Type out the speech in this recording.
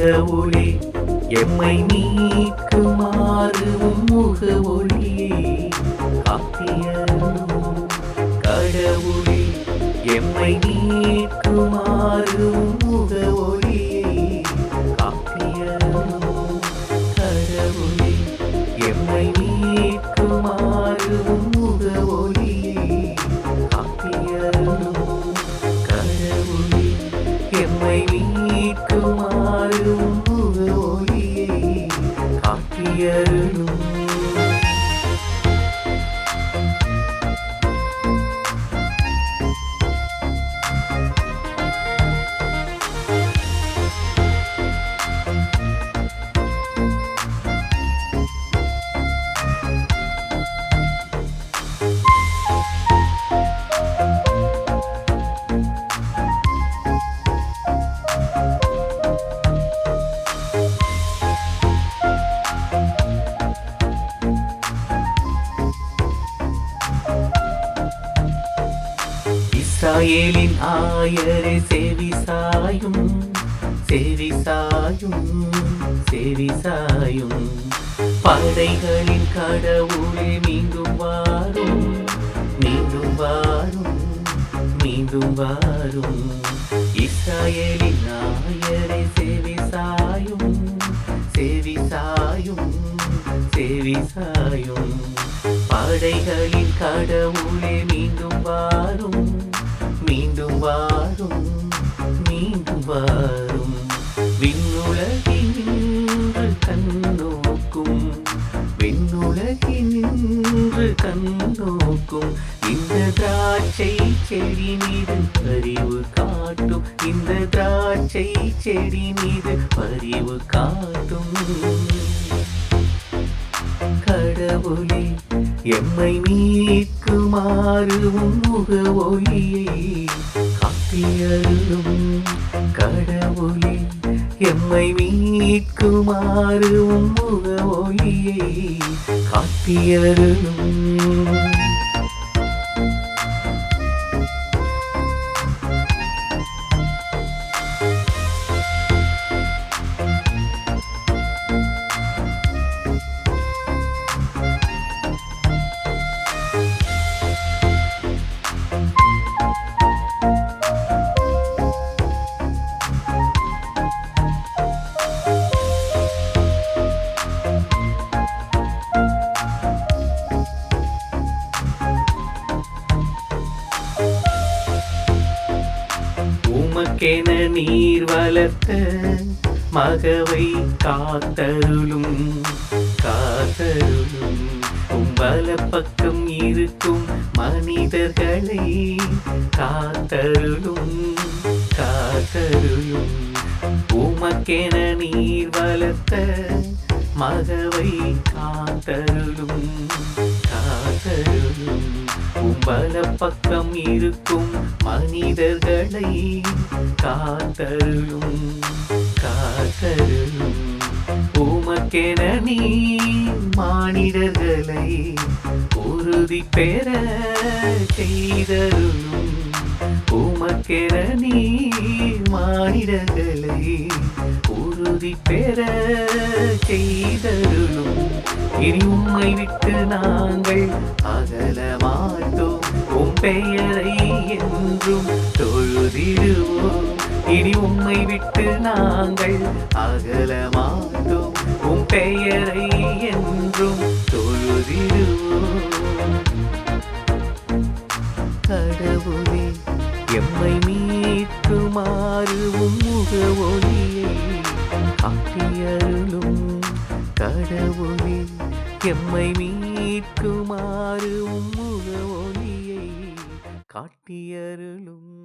கடவுளே எம்மை மீட்குமாறு முக ஒளியே காத்தியரும் கடவுளே எம்மை மீட்குமாறு முக ஒளியே காத்தியரும் கடவுளே எம்மை மீட்குமாறு முக ஒளியே காத்தியரும் கடவுளே எம்மை மீட்கும் முக ஒளியை இஸ்ராயேலின் ஆயரே செவிசாயும் செவிசாயும் செவிசாயும் படைகளின் கடவுளே மீண்டும் வாரும் மீண்டும் வாரும் மீண்டும் வாரும். இஸ்ராயேலின் ஆயரை சேவிசாயும் சேவிசாயும் சேவிசாயும் படைகளின் கடவுளே மீண்டும் வாரும் மீண்டும் வாரும் மீண்டும் வாரும். விண்ணுலகினின்று கண்ணோக்கும் விண்ணுலகினின்று கண்ணோக்கும். இந்த திராட்சை செடி மீது அறிவு காட்டும் இந்த திராட்சை செடி மீது அறிவு காட்டும். கடவுளே எம்மை மீட்குமாறும் முக ஒளியை காத்தியருளும் கடவுளே. எம்மை மீட்குமாறு முக ஒளியை காத்தியருளும் உமக்கென நீர் வளர்த்த மகவை காத்தருளும் காத்தருளும். உம்பல பக்கம் இருக்கும் மனிதர்களை காத்தருளும் காத்தருளும். உமக்கென நீர் வளர்த்த மகவை காத்தருளும் காத்தருளும். உம்பல பக்கம் இருக்கும் மனிதர்களை காத்தருளும் காத்தருளும். உமக்கென நீ மானிடர்களை உறுதி பெற செய்தருளும். உமக்கென நீ மானிடர்களை உறுதி பெற செய்தருளும். இனி உம்மை விட்டு நாங்கள் அகல பெயரை என்றும் தொழுதிடுவோம். இனி உம்மை விட்டு நாங்கள் அகல மாட்டோம். உம் பெயரை என்றும் தொழுதிடுவோம். கடவுளே எம்மை மீட்குமாறு உம்முக ஒளியை காட்டியருளும் கடவுளே எம்மை மீட்குமாறு உம்முக ஒளி காட்டியருளும்